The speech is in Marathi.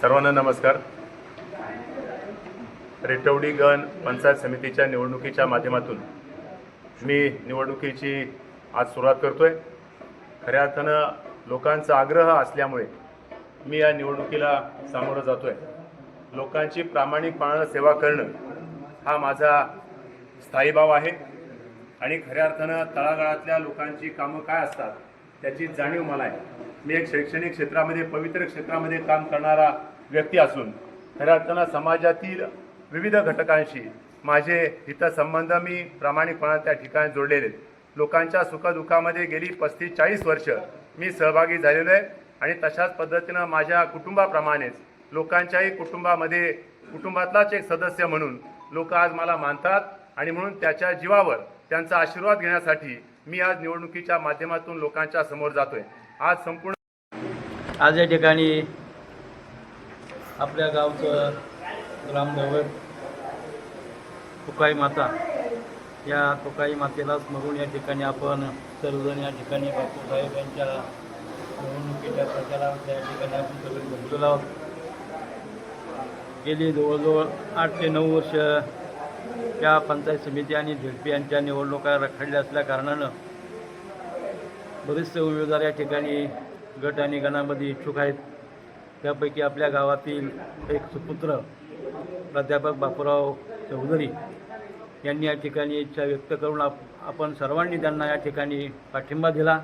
सर्वांना नमस्कार. रेटवडी गण पंचायत समितीच्या निवडणुकीच्या माध्यमातून मी निवडणुकीची आज सुरुवात करतो आहे खऱ्या अर्थानं लोकांचा आग्रह असल्यामुळे मी या निवडणुकीला सामोरं जातो आहे लोकांची प्रामाणिकपणानं सेवा करणं हा माझा स्थायी भाव आहे. आणि खऱ्या अर्थानं तळागाळातल्या लोकांची कामं काय असतात त्याची जाणीव मला आहे मी एक शैक्षणिक क्षेत्रामध्ये पवित्र क्षेत्रामध्ये काम करणारा व्यक्ती असून खऱ्या अर्थानं समाजातील विविध घटकांशी माझे हितसंबंध मी प्रामाणिकपणा त्या ठिकाणी जोडलेले आहेत. लोकांच्या सुखदुःखामध्ये गेली पस्तीस चाळीस वर्ष मी सहभागी झालेलो आहे आणि तशाच पद्धतीनं माझ्या कुटुंबाप्रमाणेच लोकांच्याही कुटुंबामध्ये कुटुंबातलाच एक सदस्य म्हणून लोक आज मला मानतात आणि म्हणून त्याच्या जीवावर त्यांचा आशीर्वाद घेण्यासाठी मी आज निवडणुकीच्या माध्यमातून लोकांच्या समोर जातोय. आज संपूर्ण आज या ठिकाणी आपल्या गावचं ग्रामदैवत तुकाई माता या तुकाई मातेला स्मरून या ठिकाणी आपण सर्वजण या ठिकाणी बापूसाहेब यांच्या निवडणुकीच्या प्रचारात या ठिकाणी आपण सगळे भेटलेलो आहोत. गेली जवळजवळ आठ ते नऊ वर्ष या पंचायत समिती आणि झेडपी यांच्या निवडणुका रखडल्या असल्या कारणानं बरेचसे उमेदवार या ठिकाणी गट आणि गणामध्ये इच्छुक आहेत. त्यापैकी आपल्या गावातील एक सुपुत्र प्राध्यापक बापूराव चौधरी यांनी या ठिकाणी इच्छा व्यक्त करून आप आपण सर्वांनी त्यांना या ठिकाणी पाठिंबा दिला.